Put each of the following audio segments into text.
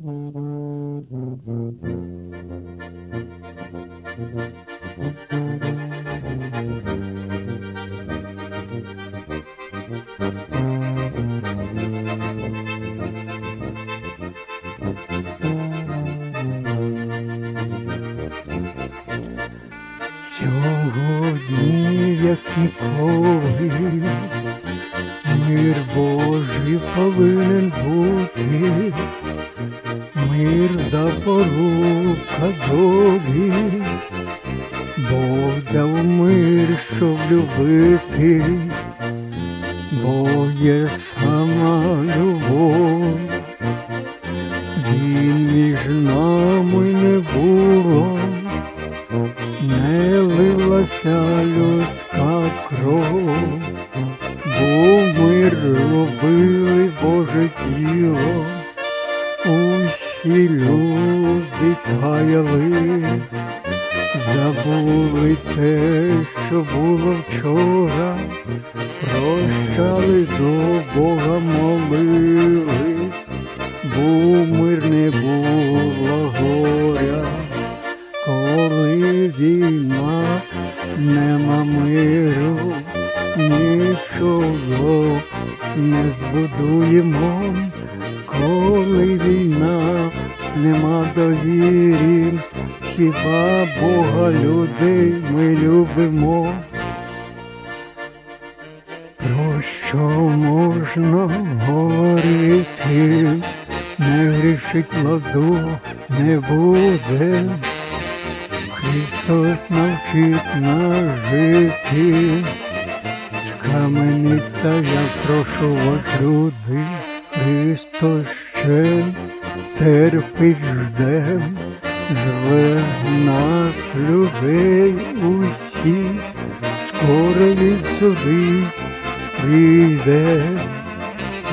Сьогодні, як ніколи, мир Божий повинен бути, мир запорука долі, Бог дав мир, щоб любити, бо є сама любов, він між нами не було не лилася людська кров, люди каяли, забули те, що було вчора, прощали до Бога не збудуємо, коли війна, нема довірі, хіба Бога людей ми любимо. Про що можна говорити, не грішить ладу не буде. Христос навчить нас жити. Скаменіться, я прошу вас, люди, Христос ще терпить жде, зве нас людей усіх, скоро від суди прийде,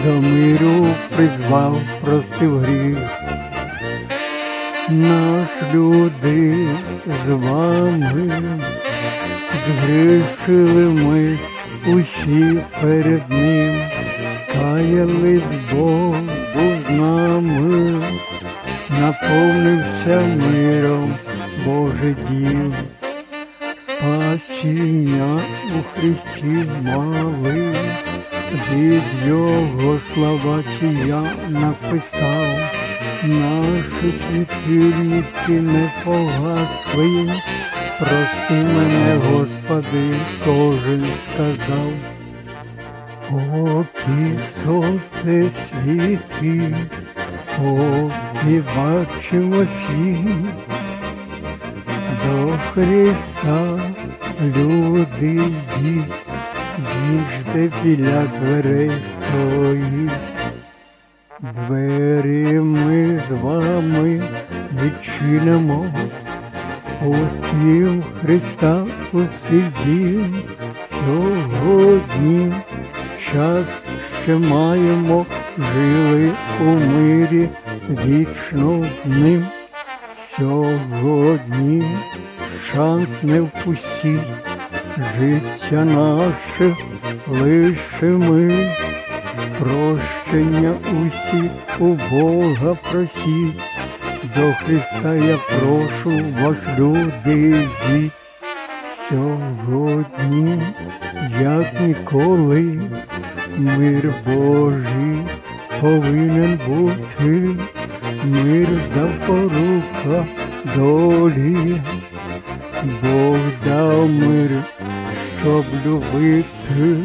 до миру призвав, простив гріх. Наш люди з вами згрішили ми усі перед ним, каялись Бог був з нами, наповнився миром Божий дім, спасіння у Христі мали, від Його слова ці я написав. Наші світильники не погасли, прости мене, Господи, кожен сказав, поки сонце світить, поки бачимо всі, до Христа люди йдіть, Він жде біля дверей стоїть. Двері ми з вами відчинимо, пустів Христа свій. Сьогодні час ще маємо, жили у мирі вічно з ним. Сьогодні шанс не впустіть, життя наше лише ми. Прощення усі у Бога просіть, до Христа я прошу вас, люди, йдіть. Сьогодні, як ніколи, мир Божий повинен бути, мир запорука долі, Бог дав мир, щоб любити